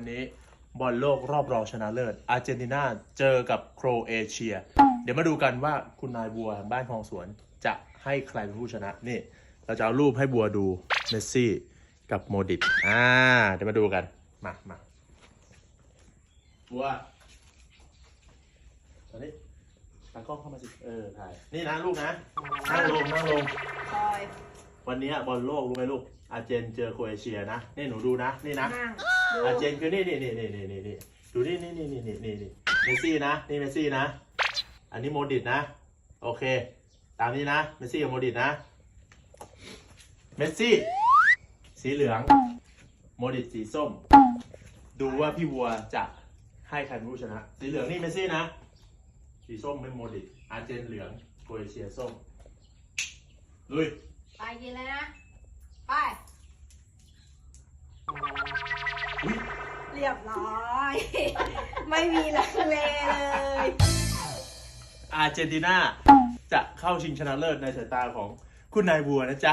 วันนี้บอลโลกรอบรองชนะเลิศ อาร์เจนตินาเจอกับโครเอเชีย เดี๋ยวมาดูกันว่าคุณนายบัวทางบ้านคลองสวนจะให้ใครเป็นผู้ชนะนี่ เราจะเอารูปให้บัวดูเมสซี่กับโมดิตอ่าเดี๋ยวมาดูกัน มามาบัวตอนนี้ตากล้องเข้ามาสิ เออถ่าย นี่นะลูกนะ นั่งลงนั่งลง วันนี้บอลโลกรู้ไหมลูก อาร์เจนเจอโครเอเชียนะ นี่หนูดูนะ นี่นะนั่งดูอาร์เจนคือนี่นี่นี่นี่นี่นี่นี่ดูนี่นี่นี่นี่นี่นี่นี่เมสซี่นะ นี่เมสซี่นะ อันนี้โมดิตนะ โอเค ตามนี้นะ เมสซี่กับโมดิตนะ เมสซี่ สีเหลือง โมดิตสีส้ม ดูว่าพี่วัวจะให้ใครเป็นผู้ชนะ สีเหลืองนี่เมสซี่นะ สีส้มเป็นโมดิตอาร์เจนเหลืองโครเอเชียส้ม ลุย ไปกินเลยนะ ไป เรียบร้อย ไม่มีลังเลเลย อาร์เจนตินาจะเข้าชิงชนะเลิศในสายตาของคุณนายบัวนะจ๊ะ